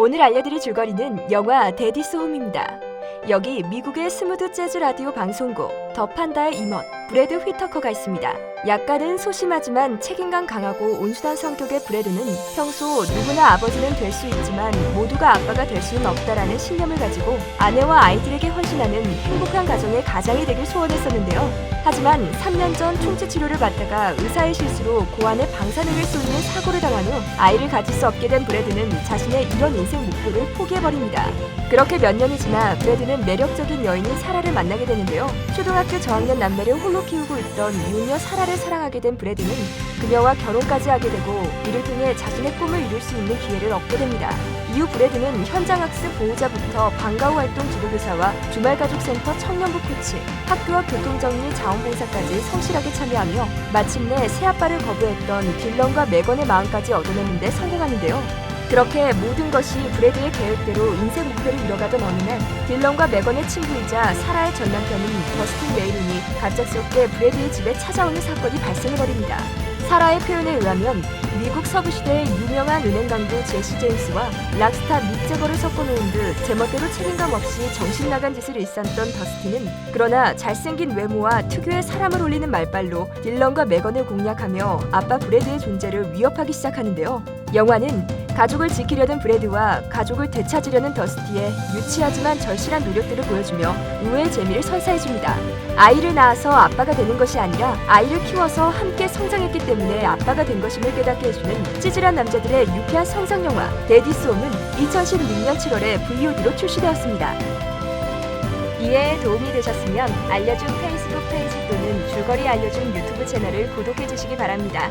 오늘 알려드릴 줄거리는 영화 데디스 홈입니다. 여기 미국의 스무드 재즈 라디오 방송국 더 판다의 임원 브래드 휘터커가 있습니다. 약간은 소심하지만 책임감 강하고 온순한 성격의 브래드는 평소 누구나 아버지는 될 수 있지만 모두가 아빠가 될 수는 없다라는 신념을 가지고 아내와 아이들에게 헌신하는 행복한 가정의 가장이 되길 소원했었는데요. 하지만 3년 전 충치 치료를 받다가 의사의 실수로 고환에 방사능을 쏘이는 사고를 당한 후 아이를 가질 수 없게 된 브래드는 자신의 이런 인생 목표를 포기해버립니다. 그렇게 몇 년이 지나 브래드는 매력적인 여인인 사라를 만나게 되는데요. 초등학교 저학년 남매를 홀로 키우고 있던 유녀 사라를 사랑하게 된 브래드는 그녀와 결혼까지 하게 되고 이를 통해 자신의 꿈을 이룰 수 있는 기회를 얻게 됩니다. 이후 브래드는 현장학습 보호자부터 방과후 활동 지도교사와 주말가족센터 청년부 코치, 학교와 교통정리 자원 봉사까지 성실하게 참여하며 마침내 새아빠를 거부했던 딜런과 메건의 마음까지 얻어내는데 성공하는데요. 그렇게 모든 것이 브래드의 계획대로 인생 목표를 이뤄가던 어느 날 딜런과 메건의 친구이자 사라의 전 남편인 더스틴 레이론이 갑작스럽게 브래드의 집에 찾아오는 사건이 발생해버립니다. 사라의 표현에 의하면 미국 서부 시대의 유명한 은행 강도 제시 제임스와 락스타 믹 제거를 섞어놓은 듯 제멋대로 책임감 없이 정신 나간 짓을 일삼던 더스틴은 그러나 잘생긴 외모와 특유의 사람을 올리는 말발로 딜런과 메건을 공략하며 아빠 브래드의 존재를 위협하기 시작하는데요. 영화는 가족을 지키려는 브래드와 가족을 되찾으려는 더스티의 유치하지만 절실한 노력들을 보여주며 의외의 재미를 선사해줍니다. 아이를 낳아서 아빠가 되는 것이 아니라 아이를 키워서 함께 성장했기 때문에 아빠가 된 것임을 깨닫게 해주는 찌질한 남자들의 유쾌한 성장 영화 데디스 홈은 2016년 7월에 VOD로 출시되었습니다. 이해에 도움이 되셨으면 알려준 페이스북 페이지 또는 줄거리 알려준 유튜브 채널을 구독해 주시기 바랍니다.